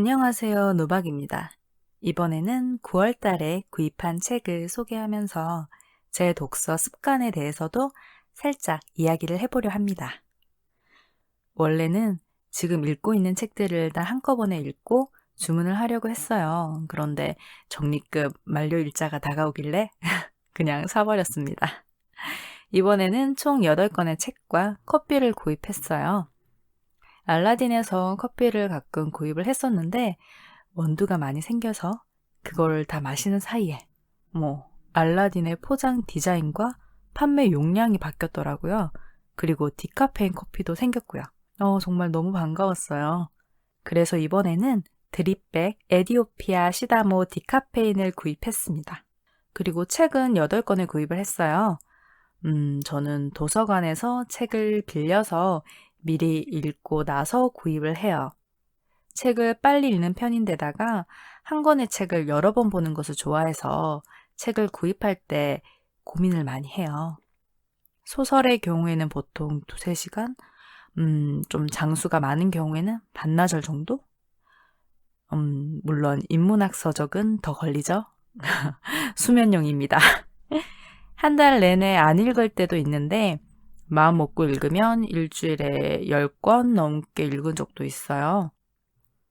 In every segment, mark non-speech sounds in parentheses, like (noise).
안녕하세요. 노박입니다. 이번에는 9월 달에 구입한 책을 소개하면서 제 독서 습관에 대해서도 살짝 이야기를 해보려 합니다. 원래는 지금 읽고 있는 책들을 다 한꺼번에 읽고 주문을 하려고 했어요. 그런데 적립금 만료 일자가 다가오길래 (laughs) 그냥 사버렸습니다. 이번에는 총 8권의 책과 커피를 구입했어요. 알라딘에서 커피를 가끔 구입을 했었는데 원두가 많이 생겨서 그걸 다 마시는 사이에 뭐 알라딘의 포장 디자인과 판매 용량이 바뀌었더라고요. 그리고 디카페인 커피도 생겼고요. 어, 정말 너무 반가웠어요. 그래서 이번에는 드립백 에디오피아 시다모 디카페인을 구입했습니다. 그리고 책은 8권을 구입을 했어요. 음, 저는 도서관에서 책을 빌려서 미리 읽고 나서 구입을 해요. 책을 빨리 읽는 편인데다가 한 권의 책을 여러 번 보는 것을 좋아해서 책을 구입할 때 고민을 많이 해요. 소설의 경우에는 보통 두세 시간, 음, 좀 장수가 많은 경우에는 반나절 정도? 음, 물론 인문학 서적은 더 걸리죠? (laughs) 수면용입니다. (laughs) 한 달 내내 안 읽을 때도 있는데, 마음 먹고 읽으면 일주일에 10권 넘게 읽은 적도 있어요.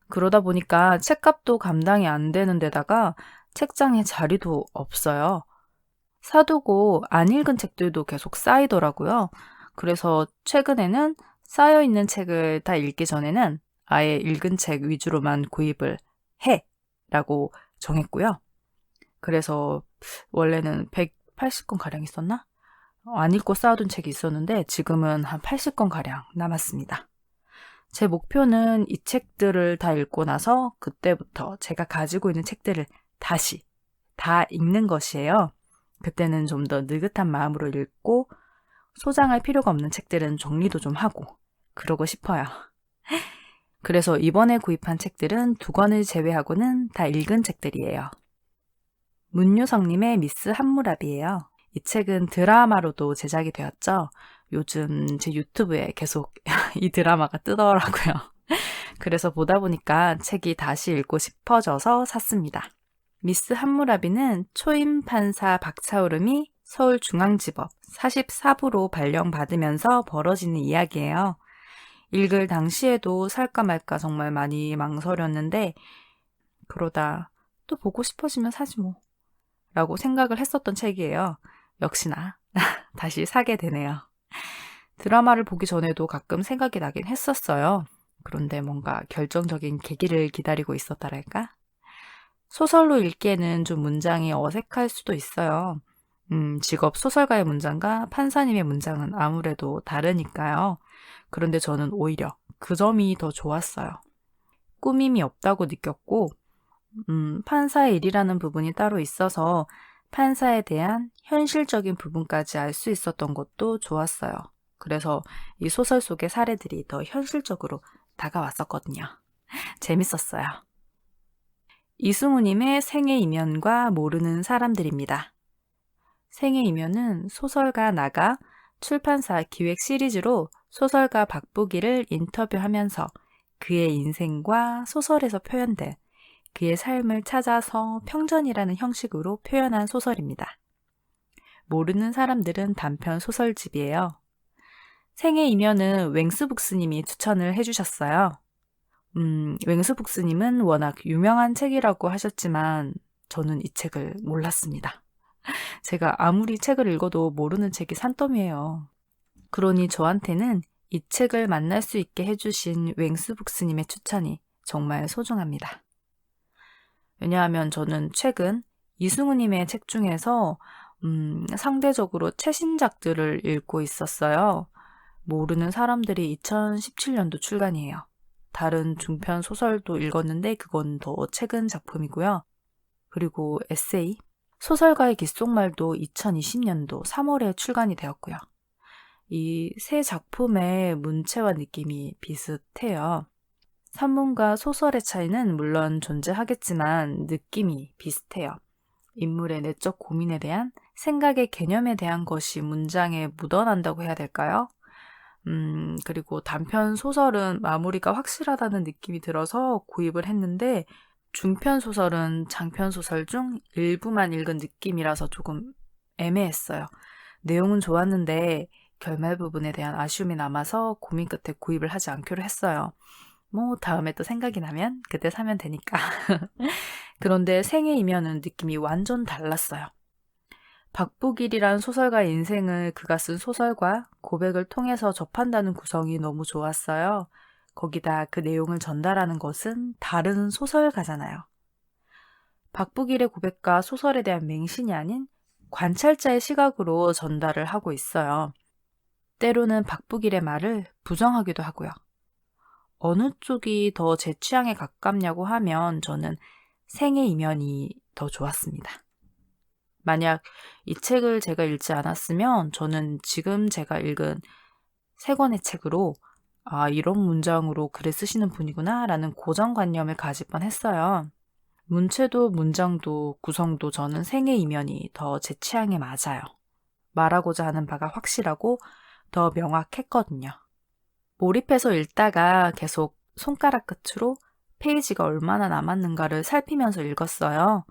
그러다 보니까 책값도 감당이 안 되는 데다가 책장에 자리도 없어요. 사두고 안 읽은 책들도 계속 쌓이더라고요. 그래서 최근에는 쌓여있는 책을 다 읽기 전에는 아예 읽은 책 위주로만 구입을 해 라고 정했고요. 그래서 원래는 180권 가량 있었나? 안 읽고 쌓아둔 책이 있었는데 지금은 한 80권 가량 남았습니다. 제 목표는 이 책들을 다 읽고 나서 그때부터 제가 가지고 있는 책들을 다시 다 읽는 것이에요. 그때는 좀 더 느긋한 마음으로 읽고 소장할 필요가 없는 책들은 정리도 좀 하고 그러고 싶어요. (laughs) 그래서 이번에 구입한 책들은 두 권을 제외하고는 다 읽은 책들이에요. 문유성님의 미스 한무랍이에요. 이 책은 드라마로도 제작이 되었죠. 요즘 제 유튜브에 계속 (laughs) 이 드라마가 뜨더라고요. (laughs) 그래서 보다 보니까 책이 다시 읽고 싶어져서 샀습니다. 미스 한무라비는 초임 판사 박차오름이 서울중앙지법 44부로 발령받으면서 벌어지는 이야기예요. 읽을 당시에도 살까 말까 정말 많이 망설였는데 그러다 또 보고 싶어지면 사지 뭐 라고 생각을 했었던 책이에요. 역시나 (laughs) 다시 사게 되네요. 드라마를 보기 전에도 가끔 생각이 나긴 했었어요. 그런데 뭔가 결정적인 계기를 기다리고 있었다랄까? 소설로 읽기에는 좀 문장이 어색할 수도 있어요. 음, 직업 소설가의 문장과 판사님의 문장은 아무래도 다르니까요. 그런데 저는 오히려 그 점이 더 좋았어요. 꾸밈이 없다고 느꼈고, 음, 판사의 일이라는 부분이 따로 있어서 판사에 대한 현실적인 부분까지 알 수 있었던 것도 좋았어요. 그래서 이 소설 속의 사례들이 더 현실적으로 다가왔었거든요. (laughs) 재밌었어요. 이승우님의 생애 이면과 모르는 사람들입니다. 생애 이면은 소설가 나가 출판사 기획 시리즈로 소설가 박보기를 인터뷰하면서 그의 인생과 소설에서 표현된 그의 삶을 찾아서 평전이라는 형식으로 표현한 소설입니다. 모르는 사람들은 단편 소설집이에요. 생애 이면은 웽스북스님이 추천을 해주셨어요. 음, 웽스북스님은 워낙 유명한 책이라고 하셨지만 저는 이 책을 몰랐습니다. (laughs) 제가 아무리 책을 읽어도 모르는 책이 산더미예요. 그러니 저한테는 이 책을 만날 수 있게 해주신 웽스북스님의 추천이 정말 소중합니다. 왜냐하면 저는 최근 이승우님의 책 중에서 음, 상대적으로 최신작들을 읽고 있었어요. 모르는 사람들이 2017년도 출간이에요. 다른 중편 소설도 읽었는데 그건 더 최근 작품이고요. 그리고 에세이, 소설가의 귓속말도 2020년도 3월에 출간이 되었고요. 이 세 작품의 문체와 느낌이 비슷해요. 산문과 소설의 차이는 물론 존재하겠지만 느낌이 비슷해요. 인물의 내적 고민에 대한 생각의 개념에 대한 것이 문장에 묻어난다고 해야 될까요? 음, 그리고 단편 소설은 마무리가 확실하다는 느낌이 들어서 구입을 했는데 중편 소설은 장편 소설 중 일부만 읽은 느낌이라서 조금 애매했어요. 내용은 좋았는데 결말 부분에 대한 아쉬움이 남아서 고민 끝에 구입을 하지 않기로 했어요. 뭐 다음에 또 생각이 나면 그때 사면 되니까. (laughs) 그런데 생애 이면은 느낌이 완전 달랐어요. 박부길이란 소설가의 인생을 그가 쓴 소설과 고백을 통해서 접한다는 구성이 너무 좋았어요. 거기다 그 내용을 전달하는 것은 다른 소설가잖아요. 박부길의 고백과 소설에 대한 맹신이 아닌 관찰자의 시각으로 전달을 하고 있어요. 때로는 박부길의 말을 부정하기도 하고요. 어느 쪽이 더 제 취향에 가깝냐고 하면 저는 생의 이면이 더 좋았습니다. 만약 이 책을 제가 읽지 않았으면 저는 지금 제가 읽은 세 권의 책으로 아, 이런 문장으로 글을 쓰시는 분이구나 라는 고정관념을 가질 뻔 했어요. 문체도 문장도 구성도 저는 생의 이면이 더 제 취향에 맞아요. 말하고자 하는 바가 확실하고 더 명확했거든요. 몰입해서 읽다가 계속 손가락 끝으로 페이지가 얼마나 남았는가를 살피면서 읽었어요.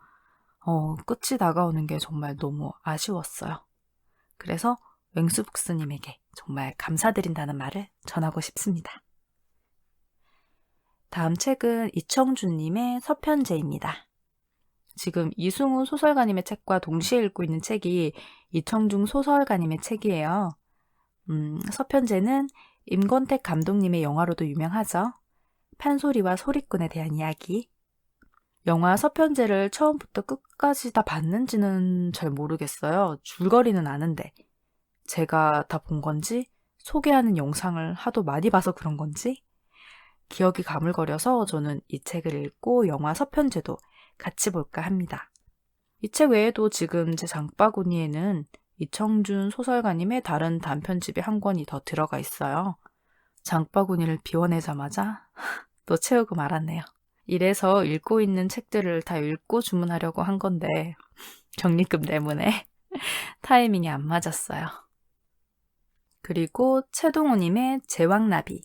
어, 끝이 다가오는 게 정말 너무 아쉬웠어요. 그래서 맹수북스님에게 정말 감사드린다는 말을 전하고 싶습니다. 다음 책은 이청준님의 서편제입니다. 지금 이승우 소설가님의 책과 동시에 읽고 있는 책이 이청중 소설가님의 책이에요. 음, 서편제는 임권택 감독님의 영화로도 유명하죠. 판소리와 소리꾼에 대한 이야기. 영화 서편제를 처음부터 끝까지 다 봤는지는 잘 모르겠어요. 줄거리는 아는데. 제가 다 본 건지, 소개하는 영상을 하도 많이 봐서 그런 건지, 기억이 가물거려서 저는 이 책을 읽고 영화 서편제도 같이 볼까 합니다. 이 책 외에도 지금 제 장바구니에는 이청준 소설가님의 다른 단편집이 한 권이 더 들어가 있어요. 장바구니를 비워내자마자 (laughs) 또 채우고 말았네요. 이래서 읽고 있는 책들을 다 읽고 주문하려고 한 건데 (laughs) 적립금 때문에 (laughs) 타이밍이 안 맞았어요. 그리고 최동호님의 제왕나비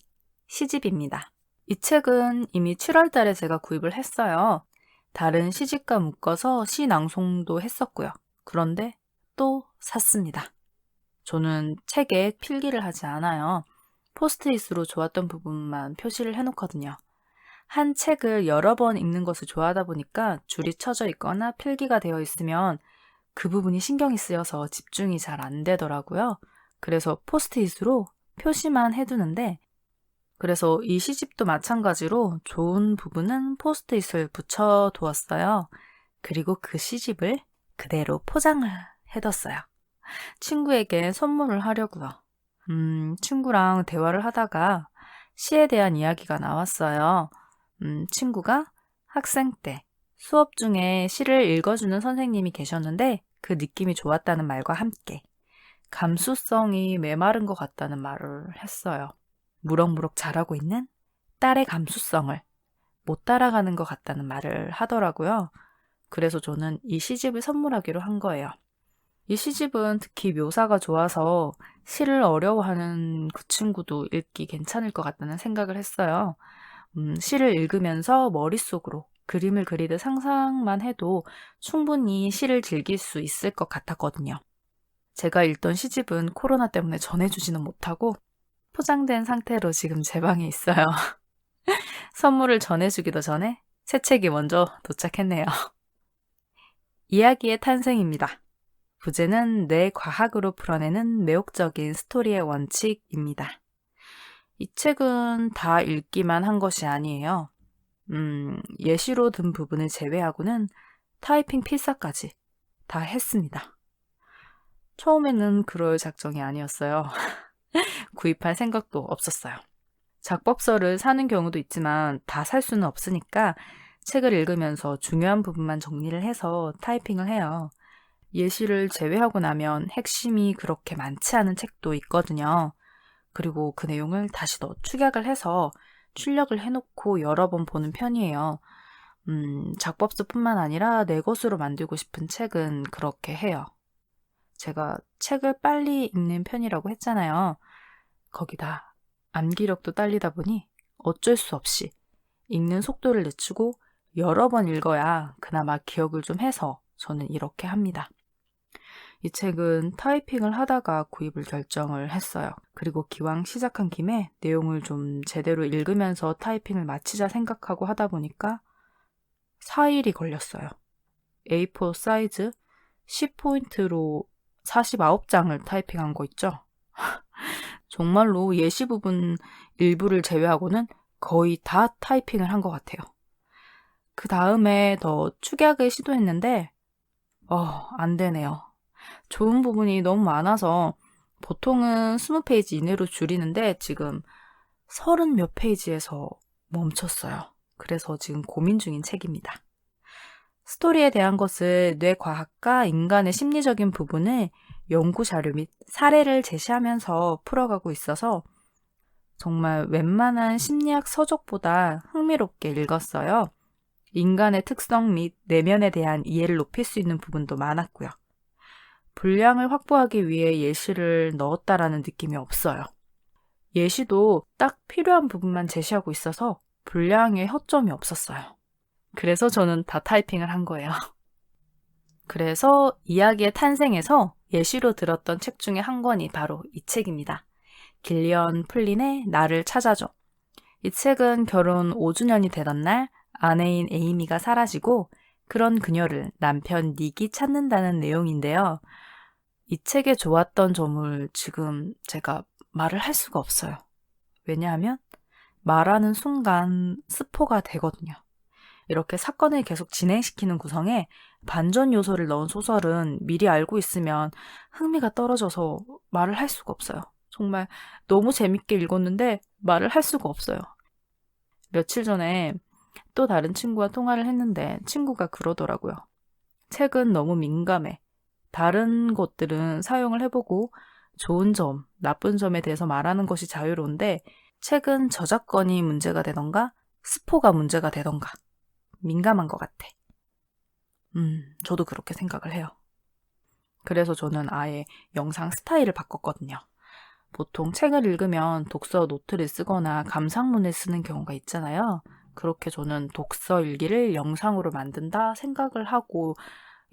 시집입니다. 이 책은 이미 7월 달에 제가 구입을 했어요. 다른 시집과 묶어서 시 낭송도 했었고요. 그런데 또 샀습니다. 저는 책에 필기를 하지 않아요. 포스트잇으로 좋았던 부분만 표시를 해놓거든요. 한 책을 여러 번 읽는 것을 좋아하다 보니까 줄이 쳐져 있거나 필기가 되어 있으면 그 부분이 신경이 쓰여서 집중이 잘 안 되더라고요. 그래서 포스트잇으로 표시만 해두는데 그래서 이 시집도 마찬가지로 좋은 부분은 포스트잇을 붙여 두었어요. 그리고 그 시집을 그대로 포장을 해뒀어요. 친구에게 선물을 하려고요. 음, 친구랑 대화를 하다가 시에 대한 이야기가 나왔어요. 음, 친구가 학생 때 수업 중에 시를 읽어주는 선생님이 계셨는데 그 느낌이 좋았다는 말과 함께 감수성이 메마른 것 같다는 말을 했어요. 무럭무럭 자라고 있는 딸의 감수성을 못 따라가는 것 같다는 말을 하더라고요. 그래서 저는 이 시집을 선물하기로 한 거예요. 이 시집은 특히 묘사가 좋아서 시를 어려워하는 그 친구도 읽기 괜찮을 것 같다는 생각을 했어요. 음, 시를 읽으면서 머릿속으로 그림을 그리듯 상상만 해도 충분히 시를 즐길 수 있을 것 같았거든요. 제가 읽던 시집은 코로나 때문에 전해주지는 못하고 포장된 상태로 지금 제 방에 있어요. (laughs) 선물을 전해주기도 전에 새 책이 먼저 도착했네요. (laughs) 이야기의 탄생입니다. 부제는 뇌 과학으로 풀어내는 매혹적인 스토리의 원칙입니다. 이 책은 다 읽기만 한 것이 아니에요. 음, 예시로 든 부분을 제외하고는 타이핑 필사까지 다 했습니다. 처음에는 그럴 작정이 아니었어요. (laughs) 구입할 생각도 없었어요. 작법서를 사는 경우도 있지만 다 살 수는 없으니까 책을 읽으면서 중요한 부분만 정리를 해서 타이핑을 해요. 예시를 제외하고 나면 핵심이 그렇게 많지 않은 책도 있거든요. 그리고 그 내용을 다시 더 축약을 해서 출력을 해놓고 여러 번 보는 편이에요. 음, 작법서뿐만 아니라 내 것으로 만들고 싶은 책은 그렇게 해요. 제가 책을 빨리 읽는 편이라고 했잖아요. 거기다 암기력도 딸리다 보니 어쩔 수 없이 읽는 속도를 늦추고 여러 번 읽어야 그나마 기억을 좀 해서 저는 이렇게 합니다. 이 책은 타이핑을 하다가 구입을 결정을 했어요. 그리고 기왕 시작한 김에 내용을 좀 제대로 읽으면서 타이핑을 마치자 생각하고 하다 보니까 4일이 걸렸어요. A4 사이즈 10포인트로 49장을 타이핑한 거 있죠? (laughs) 정말로 예시 부분 일부를 제외하고는 거의 다 타이핑을 한 것 같아요. 그 다음에 더 축약을 시도했는데, 어, 안 되네요. 좋은 부분이 너무 많아서 보통은 20페이지 이내로 줄이는데 지금 30 몇 페이지에서 멈췄어요. 그래서 지금 고민 중인 책입니다. 스토리에 대한 것을 뇌과학과 인간의 심리적인 부분을 연구 자료 및 사례를 제시하면서 풀어가고 있어서 정말 웬만한 심리학 서적보다 흥미롭게 읽었어요. 인간의 특성 및 내면에 대한 이해를 높일 수 있는 부분도 많았고요. 분량을 확보하기 위해 예시를 넣었다라는 느낌이 없어요. 예시도 딱 필요한 부분만 제시하고 있어서 분량에 허점이 없었어요. 그래서 저는 다 타이핑을 한 거예요. (laughs) 그래서 이야기의 탄생에서 예시로 들었던 책 중에 한 권이 바로 이 책입니다. 길리언 플린의 나를 찾아줘. 이 책은 결혼 5주년이 되던 날 아내인 에이미가 사라지고 그런 그녀를 남편 닉이 찾는다는 내용인데요. 이 책에 좋았던 점을 지금 제가 말을 할 수가 없어요. 왜냐하면 말하는 순간 스포가 되거든요. 이렇게 사건을 계속 진행시키는 구성에 반전 요소를 넣은 소설은 미리 알고 있으면 흥미가 떨어져서 말을 할 수가 없어요. 정말 너무 재밌게 읽었는데 말을 할 수가 없어요. 며칠 전에 또 다른 친구와 통화를 했는데 친구가 그러더라고요. 책은 너무 민감해. 다른 것들은 사용을 해보고 좋은 점, 나쁜 점에 대해서 말하는 것이 자유로운데 책은 저작권이 문제가 되던가 스포가 문제가 되던가 민감한 것 같아. 음, 저도 그렇게 생각을 해요. 그래서 저는 아예 영상 스타일을 바꿨거든요. 보통 책을 읽으면 독서 노트를 쓰거나 감상문을 쓰는 경우가 있잖아요. 그렇게 저는 독서 일기를 영상으로 만든다 생각을 하고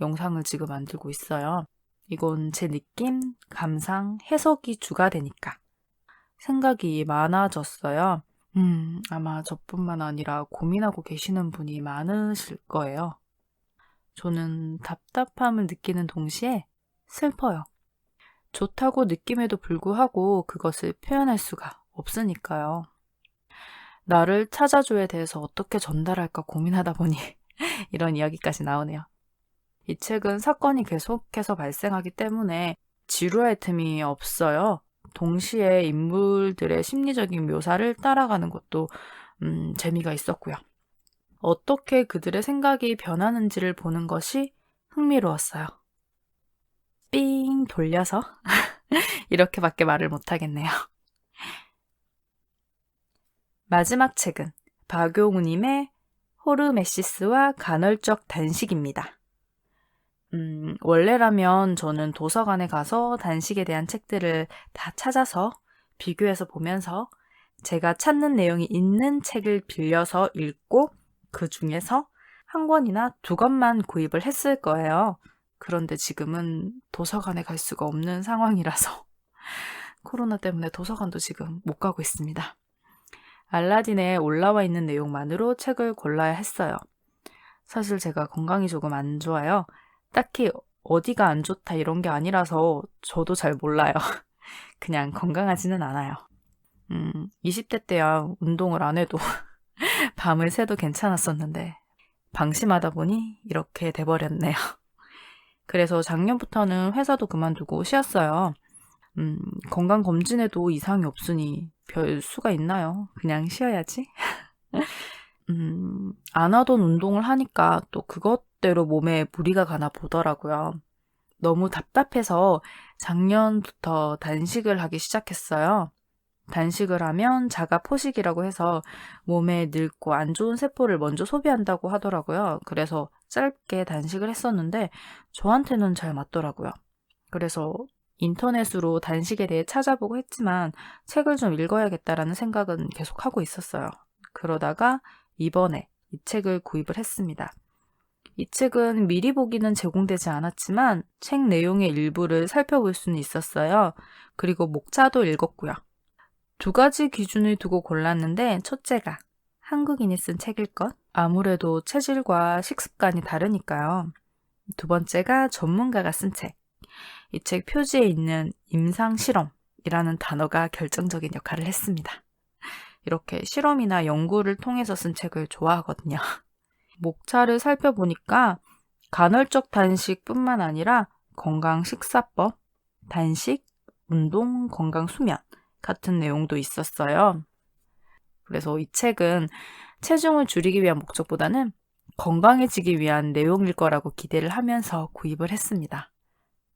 영상을 지금 만들고 있어요. 이건 제 느낌, 감상, 해석이 주가 되니까. 생각이 많아졌어요. 음, 아마 저뿐만 아니라 고민하고 계시는 분이 많으실 거예요. 저는 답답함을 느끼는 동시에 슬퍼요. 좋다고 느낌에도 불구하고 그것을 표현할 수가 없으니까요. 나를 찾아줘에 대해서 어떻게 전달할까 고민하다 보니 (laughs) 이런 이야기까지 나오네요. 이 책은 사건이 계속해서 발생하기 때문에 지루할 틈이 없어요. 동시에 인물들의 심리적인 묘사를 따라가는 것도 음, 재미가 있었고요. 어떻게 그들의 생각이 변하는지를 보는 것이 흥미로웠어요. 삥 돌려서 (laughs) 이렇게밖에 말을 못하겠네요. 마지막 책은 박용우님의 호르메시스와 간헐적 단식입니다. 음, 원래라면 저는 도서관에 가서 단식에 대한 책들을 다 찾아서 비교해서 보면서 제가 찾는 내용이 있는 책을 빌려서 읽고 그 중에서 한 권이나 두 권만 구입을 했을 거예요. 그런데 지금은 도서관에 갈 수가 없는 상황이라서 (laughs) 코로나 때문에 도서관도 지금 못 가고 있습니다. 알라딘에 올라와 있는 내용만으로 책을 골라야 했어요. 사실 제가 건강이 조금 안 좋아요. 딱히 어디가 안 좋다 이런 게 아니라서 저도 잘 몰라요. (laughs) 그냥 건강하지는 않아요. 음, 20대 때야 운동을 안 해도 (laughs) 밤을 새도 괜찮았었는데 방심하다 보니 이렇게 돼버렸네요. 그래서 작년부터는 회사도 그만두고 쉬었어요. 음, 건강 검진에도 이상이 없으니 별 수가 있나요? 그냥 쉬어야지. (laughs) 음, 안 하던 운동을 하니까 또 그것대로 몸에 무리가 가나 보더라고요. 너무 답답해서 작년부터 단식을 하기 시작했어요. 단식을 하면 자가 포식이라고 해서 몸에 늙고 안 좋은 세포를 먼저 소비한다고 하더라고요. 그래서 짧게 단식을 했었는데 저한테는 잘 맞더라고요. 그래서 인터넷으로 단식에 대해 찾아보고 했지만 책을 좀 읽어야겠다라는 생각은 계속 하고 있었어요. 그러다가 이번에 이 책을 구입을 했습니다. 이 책은 미리 보기는 제공되지 않았지만 책 내용의 일부를 살펴볼 수는 있었어요. 그리고 목차도 읽었고요. 두 가지 기준을 두고 골랐는데 첫째가 한국인이 쓴 책일 것. 아무래도 체질과 식습관이 다르니까요. 두 번째가 전문가가 쓴 책. 이 책 표지에 있는 임상 실험이라는 단어가 결정적인 역할을 했습니다. 이렇게 실험이나 연구를 통해서 쓴 책을 좋아하거든요. (laughs) 목차를 살펴보니까 간헐적 단식뿐만 아니라 건강 식사법, 단식, 운동, 건강 수면 같은 내용도 있었어요. 그래서 이 책은 체중을 줄이기 위한 목적보다는 건강해지기 위한 내용일 거라고 기대를 하면서 구입을 했습니다.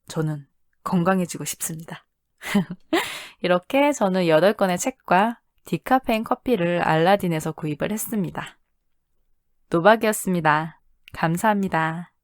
저는 건강해지고 싶습니다. (laughs) 이렇게 저는 8권의 책과 디카페인 커피를 알라딘에서 구입을 했습니다. 노박이었습니다. 감사합니다.